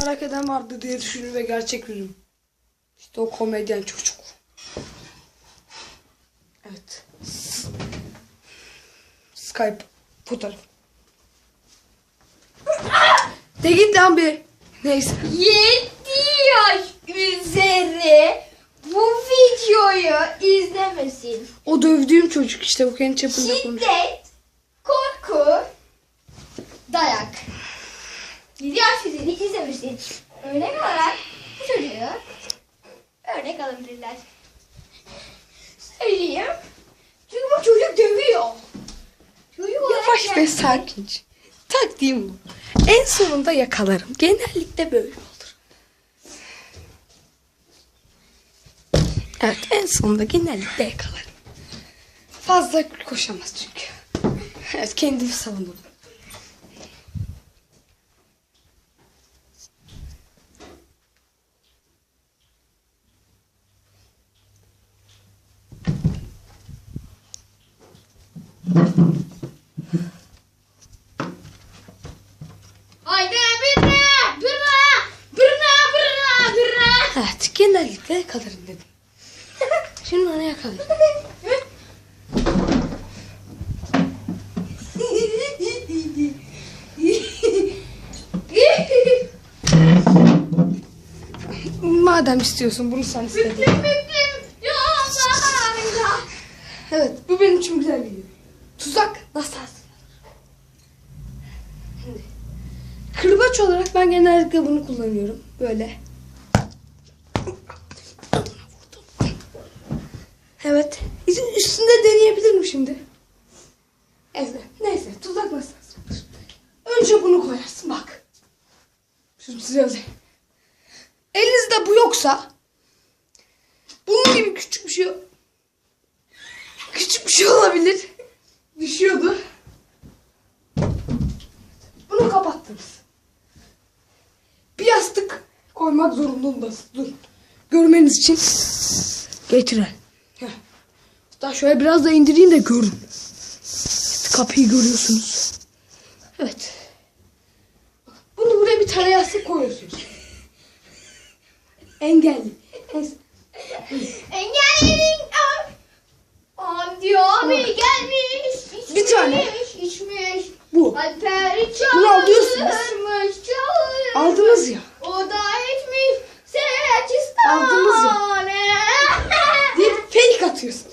merak eden vardı diye düşündüm ve gerçek yüzüm. İşte o komedyen çocuk. Evet. Skype fotoğraf. De git lan bir. Neyse. 7 yaş üzeri bu videoyu izlemesin. O dövdüğüm çocuk işte bu kendi çapında konuş. Şiddet, korku, dayak. 7 yaş üzeri izlemesin. Örnek olarak bu çocuğu örnek alabilirler. Söyleyeyim. Çünkü bu çocuk dövüyor. Çocuk Yavaş ve yani- sakince. Taktiğim bu. En sonunda yakalarım. Genellikle böyle olur. Evet en sonunda genellikle yakalarım. Fazla koşamaz çünkü. Evet kendimi savunurum. Haydi birine, birine, birine, birine, birine. Evet genellikle yakalarım dedim. Şimdi onu yakalayayım. Madem istiyorsun bunu sen istedin. Büklüm büklüm yollarında. Evet bu benim için güzel video. Tuzak nasıl hazırlanır? Kırbaç olarak ben genellikle bunu kullanıyorum. Böyle. Evet. Üstünde deneyebilirim şimdi. Evet. Neyse tuzak nasıl hazırlanır? Önce bunu koyarsın bak. Şimdi size özel. Elinizde bu yoksa bunun gibi küçük bir şey Küçük bir şey olabilir. Düşüyordu. Bunu kapattınız. Bir yastık koymak zorundasınız. Dur. Görmeniz için. Getirin. Heh. Şöyle biraz da indireyim de görün. Kapıyı görüyorsunuz. Evet. Bunu buraya bir tane yastık koyuyorsunuz. Engelli. Neyse. Bu. Alper Bunu alıyorsunuz. çağırmış, çağırmış. Aldınız ya. O da içmiş. Sekiz Aldınız ya. Deyip fake atıyorsun.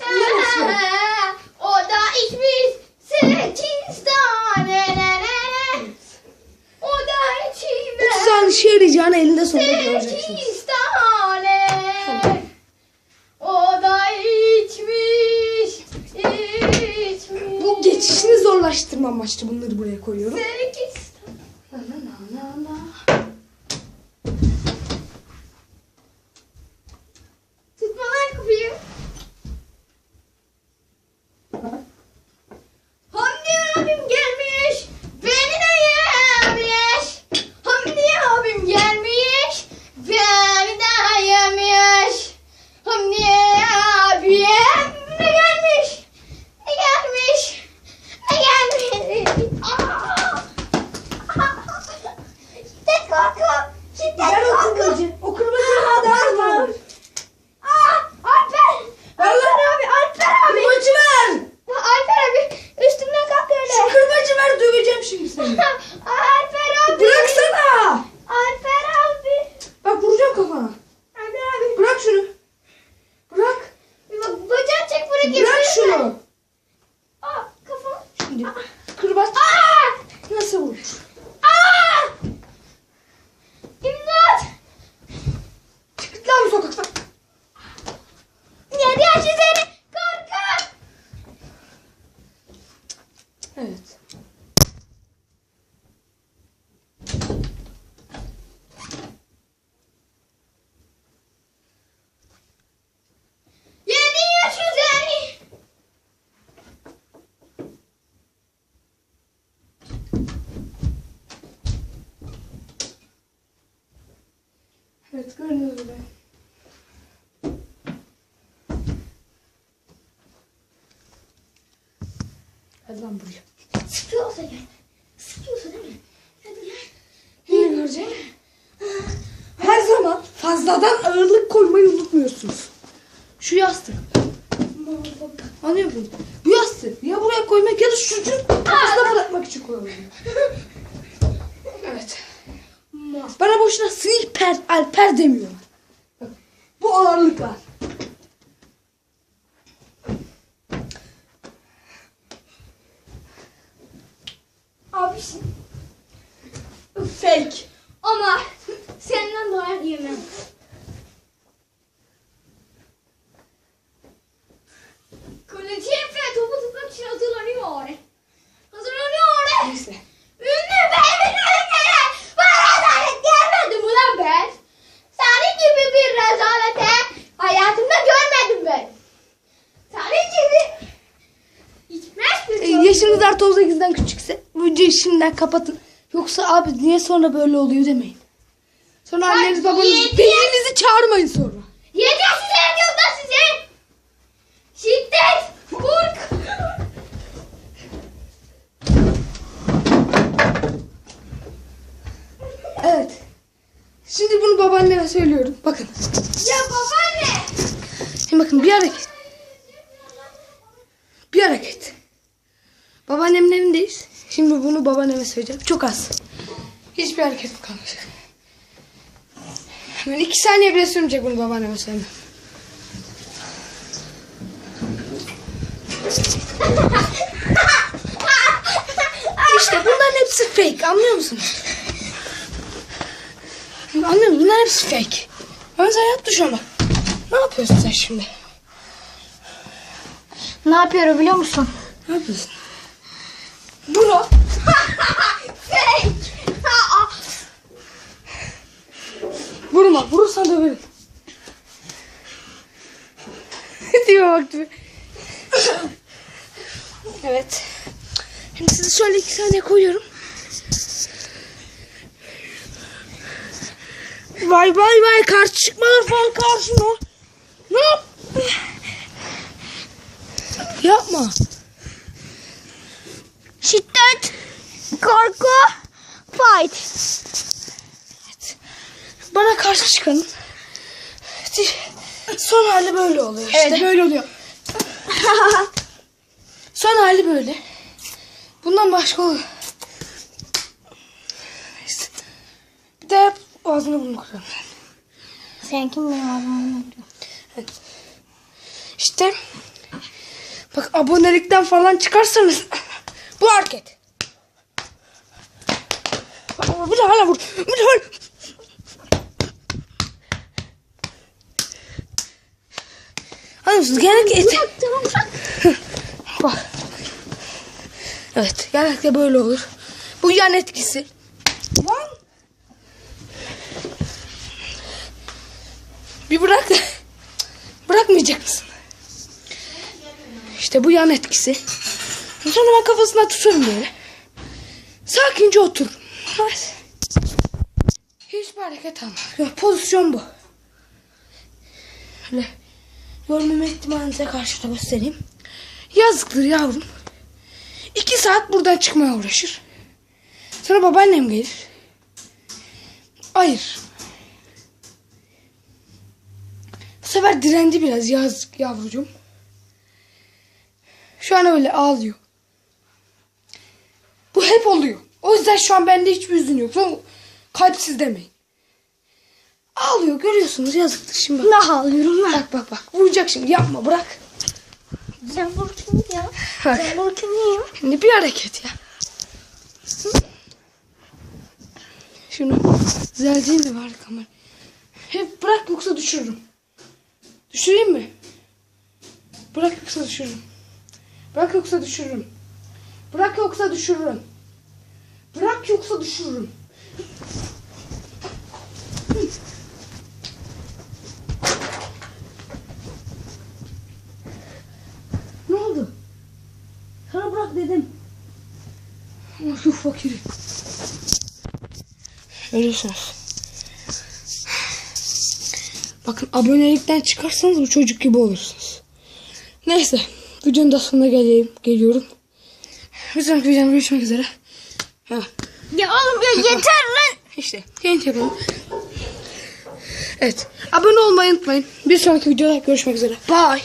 geçişini zorlaştırma amaçlı bunları buraya koyuyorum. Sekiz Na, na, na, na, na. Tutma lan kapıyı. Hamdi abim gelmiş. Beni de yemiş. Hamdi abim gelmiş. Beni de yemiş. Hamdi abim ne gelmiş? Ne gelmiş? Ne gelmiş? Aa! Şiddet korku. Şiddet Ver o korku. kırbacı. O kırbacı kadar var. Aa, Alper! Alper abi, Alper abi! Kırbacı ver. Alper abi, üstümden kalk Şu öyle. kırbacı ver döveceğim şimdi seni. Alper abi! Bıraksana. Alper abi! Bak vuracağım kafana. Alper abi! Bırak şunu. Bırak. Bak, Çek bırakayım. Bırak şunu. Aa, kafam. Şimdi kırbaç Aa! nasıl vurur? Aa! İmdat! Çık lan bu sokaktan. Yedi yaş üzeri korku! Evet. Yedi yaş üzeri! Evet görünüyor öyle. Hadi lan buraya. Sıkıyorsa gel. Sıkıyorsa değil mi? Hadi gel. Yine göreceğim. Her zaman fazladan ağırlık koymayı unutmuyorsunuz. Şu yastık. Anlıyor musun? Bu yastık ya buraya koymak ya da şu kafasına bırakmak için koyuyorum. Evet. Bana boşuna sniper alper demiyorlar. Bak, Bu ağırlıklar. Fake. Ama senden dayak yemem. Kaleciye ve topu tutmak için hazırlanıyor. Hazırlanıyor. Neyse. Ünlü benim ünlü. Bana adalet gelmedi mi lan ben? Senin gibi bir rezalete hayatımda görmedim ben. Senin gibi içmez bir E, yaşınız artı 18'den küçükse bu videoyu şimdiden kapatın. Yoksa abi niye sonra böyle oluyor demeyin. Sonra Sen anneniz babanız yedi- çağırmayın sonra. Yeter size ediyorum size. Şiddet, kork. Evet. Şimdi bunu babaanneme söylüyorum. Bakın. Ya babaanne. Şimdi bakın bir hareket. Bir hareket. Babaannemin evindeyiz. Şimdi bunu babaanneme söyleyeceğim. Çok az. Hiçbir hareket kalmayacak. Hemen iki saniye bile sürmeyecek bunu babaanneme söylemem. İşte bunların hepsi fake anlıyor musunuz? Anlıyor musun? Bunların hepsi fake. Ben sana şu an bak. Ne yapıyorsun sen şimdi? Ne yapıyorum biliyor musun? Ne yapıyorsun? Bro. Fake. Aa, Vurma. Vurursan döverim. Tipe bak evet. Şimdi sizi şöyle iki saniye koyuyorum. Vay vay vay karşı çıkmalar falan karşıma. Ne yap? Yapma. Şiddet, korku, fight. Bana karşı çıkanın son hali böyle oluyor işte. Evet, böyle oluyor. son hali böyle. Bundan başka oluyor. Bir de hep ağzını bunu kırarım. Sen kim benim adamım? Evet. İşte bak abonelikten falan çıkarsanız bu hareket. Bir hala vur. Bir hala. Musunuz? Genellikle eti. Bak. Evet. Genellikle böyle olur. Bu yan etkisi. Lan. Bir bırak. Bırakmayacak mısın? İşte bu yan etkisi. Sonra ben kafasına tutarım böyle. Sakince otur. Hiçbir hareket alma. Yok, pozisyon bu. Öyle görmeme ihtimalinize karşı da göstereyim. Yazıktır yavrum. İki saat buradan çıkmaya uğraşır. Sonra babaannem gelir. Hayır. Bu sefer direndi biraz yazık yavrucuğum. Şu an öyle ağlıyor. Bu hep oluyor. O yüzden şu an bende hiçbir hüzün yok. Kalpsiz demeyin. Ağlıyor görüyorsunuz yazıktır şimdi. Bak. Ne ağlıyorum lan? Bak bak bak. Vuracak şimdi yapma bırak. Sen burkun ya. Bak. Sen burkun ya. Şimdi bir hareket ya. Şunu düzelteyim de bari kamera. Hep bırak yoksa düşürürüm. Düşüreyim mi? Bırak yoksa düşürürüm. Bırak yoksa düşürürüm. Bırak yoksa düşürürüm. Bırak yoksa düşürürüm. Ne oldu? Sana bırak dedim. Ama şu fakiri. Görüyorsunuz. Bakın abonelikten çıkarsanız bu çocuk gibi olursunuz. Neyse. Videonun da sonuna geleyim, geliyorum. Bir sonraki videomda görüşmek üzere. Ya oğlum ya yeter lan. İşte genç yapımı. Evet. Abone olmayı unutmayın. Bir sonraki videoda görüşmek üzere. Bye.